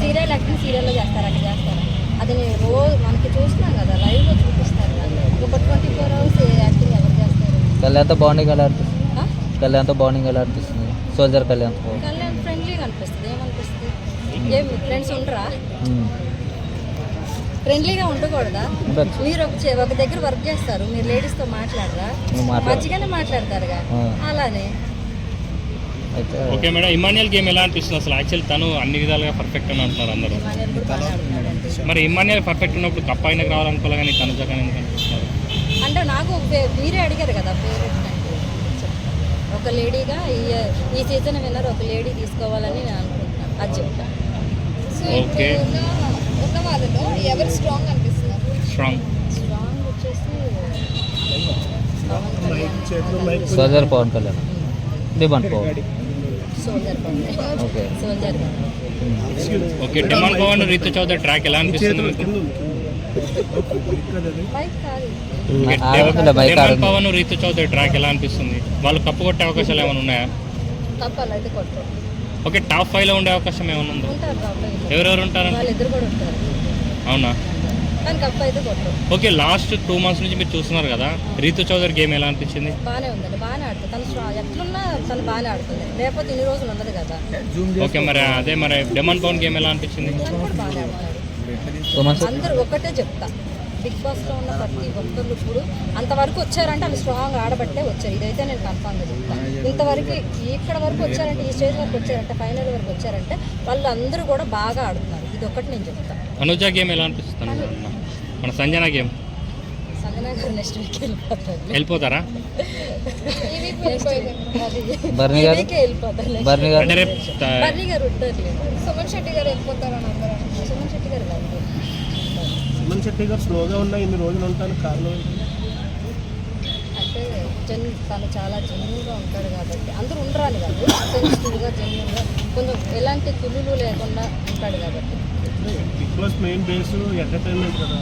Serial acting సీరియల్లో చేస్తారు? అక్కడ చేస్తారు? అది నేను రోజు మనకి చూస్తున్నాం కదా లైవ్లో చూపిస్తారు కదా. ఒక ట్వంటీ ఫోర్ అవర్స్ యాక్టింగ్ ఎవరు చేస్తారు? కళ్యాణ్తో బాండింగ్ ఎలా అనిపిస్తుంది? కళ్యాణ్తో బాండింగ్ ఎలా అనిపిస్తుంది? సోల్జర్ కళ్యాణ్తో కళ్యాణ్ ఫ్రెండ్లీగా అనిపిస్తుంది ఏమనిపిస్తుంది? ఏం ఫ్రెండ్స్ ఉండరా. ఫ్రెండ్లీగా ఉండకూడదా? ఉండొచ్చు. మీరు ఒక దగ్గర వర్క్ చేస్తారు మీరు లేడీస్తో మాట్లాడరా? మంచిగానే మాట్లాడతారుగా. అలానే. ఓకే మేడం ఇమాన్యుయల్ గేమ్ ఎలా అనిపిస్తుంది అసలు? యాక్చువల్ తను అన్ని విధాలుగా పర్ఫెక్ట్ అని అంటున్నారు అందరూ. ఇమానుయల్. మరి ఇమాన్యుయల్ పర్ఫెక్ట్ ఉన్నప్పుడు కప్ ఆయనకు రావాలనుకోలే కానీ తనుజ కానీ ఎందుకు అనిపిస్తున్నారు? అంటే నాకు మీరే అడిగారు కదా ఫేవరెట్. ఒక లేడీగా ఈ ఈ సీజన్ విన్నర్ ఒక లేడీ తీసుకోవాలని నేను అనుకుంటున్నాను అది చెప్తాను ఓకే. ఉన్న వాళ్ళలో ఎవరు స్ట్రాంగ్ అనిపిస్తున్నారు? స్ట్రాంగ్ స్ట్రాంగ్ వచ్చేసి soldier Pawan Kalyan demand Pawan soldier okay soldier okay demand Pawan Ritu Chowdary track ఎలా అనిపిస్తుంది పవన్ రీతు చౌదరి ట్రాక్ ఎలా అనిపిస్తుంది? వాళ్ళు కప్పు కొట్టే అవకాశాలు ఏమైనా ఉన్నాయా? ఓకే టాప్ ఫైవ్లో ఉండే అవకాశం ఏమైనా ఉందా? ఎవరెవరు ఉంటారు? వాళ్ళిద్దరు కూడా ఉంటారు. అవునా? కానీ కప్ప అయితే కొట్టరు ఓకే లాస్ట్ టూ మంత్స్ నుంచి మీరు చూస్తున్నారు కదా రీతు చౌదరి గేమ్ ఎలా అనిపించింది? బాగానే ఉందండి బాగానే ఆడుతుంది. తను స్ట్రా- ఎట్లున్నా తను బాగానే ఆడుతుంది. లేకపోతే ఇన్ని రోజులు ఉండదు కదా. ఓకే మరి అదే మరి డిమాండ్ పవన్ గేమ్ ఎలా అనిపించింది? తను కూడా బాగానే ఆడుతున్నాడు. అందరూ ఒకటే చెప్తా. బిగ్ బాస్లో ఉన్న ప్రతి ఒక్కరు ఇప్పుడు అంతవరకు వచ్చారంటే వాళ్ళు స్ట్రాంగ్ ఆడబట్టే వచ్చారు. ఇదైతే నేను కన్ఫామ్గా చెప్తాను ఇంతవరకు ఇక్కడ వరకు వచ్చారంటే ఈ స్టేజ్ వరకు వచ్చారంటే ఫైనల్ వరకు వచ్చారంటే వాళ్ళు అందరూ కూడా బాగా ఆడుతున్నారు. ఇది ఒకటి నేను చెప్తాను అనుజ గేమ్ ఎలా అనిపిస్తుంది? మన సంజన గేమ్ సంజనా గారు నెక్స్ట్ వీక్ వెళ్ళిపోతారు వెళ్ళిపోతారా బర్నీ గారు? బర్నీ. గారు? అంటే రేపు త- బర్నీ గారు ఉంటారు సుమన్ శెట్టి గారు వెళ్ళిపోతారని అందరూ. సుమన్ శెట్టి గారు సుమన్ శెట్టి గారు స్లోగా ఉన్నా ఇన్ని రోజులు ఉంటాను కారణం? అంటే జన్ తను చాలా జెన్యున్గా ఉంటాడు కాబట్టి అందరూ ఉండరాని కాదు సెన్సిటివ్గా జెన్యున్గా కొంచెం ఎలాంటి కులులు లేకుండా ఉంటాడు కాబట్టి big boss main base entertainment కదా.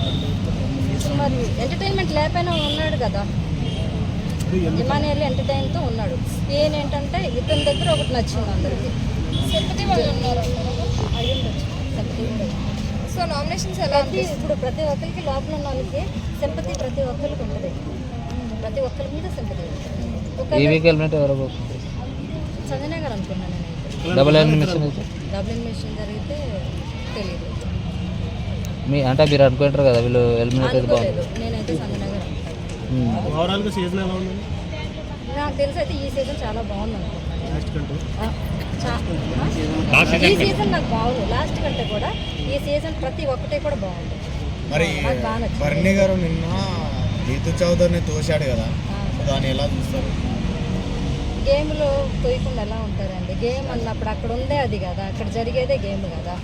మరి ఎంటర్టైన్మెంట్ లేకపోయినా ఉన్నాడు కదా. ఇమానియల్ ఎంటర్టైన్తో ఉన్నాడు. ఏం ఏంటంటే ఇతని దగ్గర ఒకటి నచ్చింది అందరికి. సో నామినేషన్స్ ఎలా ఇప్పుడు ప్రతి ఒక్కరికి లోపల ఉన్న వాళ్ళకి సింపతి ప్రతి ఒక్కరికి ఉంటుంది. ప్రతి ఒక్కరి మీద సింపతి సంజనే గారు అనుకున్నాను డబుల్ ఎలిమినేషన్ అయితే. డబుల్ మిషన్ జరిగితే తెలియదు మీ అంటే మీరు అనుకుంటారు కదా వీళ్ళు ఎలిమినేట్ అయితే బాగుంది. నేనైతే సంజన గారు అనుకున్నాను ఉమ్. ఓవరాల్గా సీజన్ ఎలా ఉంది? నాకు తెలిసి అయితే ఈ సీజన్ చాలా బాగుంది అనుకుంటున్నాను. లాస్ట్ కంటే? ఈ సీజన్ నాకు బాగుంది. లాస్ట్ కంటే కూడా ఈ సీజన్ ప్రతి ఒక్కటే కూడా బాగుంది. మరి. బర్ణి గారు నిన్న రీతు చౌదరిని తోశాడు కదా దాన్ని ఎలా చూస్తారు? గేమ్లో తోయకుండా ఎలా ఉంటారండి? గేమ్ అన్నప్పుడు అక్కడ ఉందే అది కదా అక్కడ జరిగేదే గేమ్ కదా.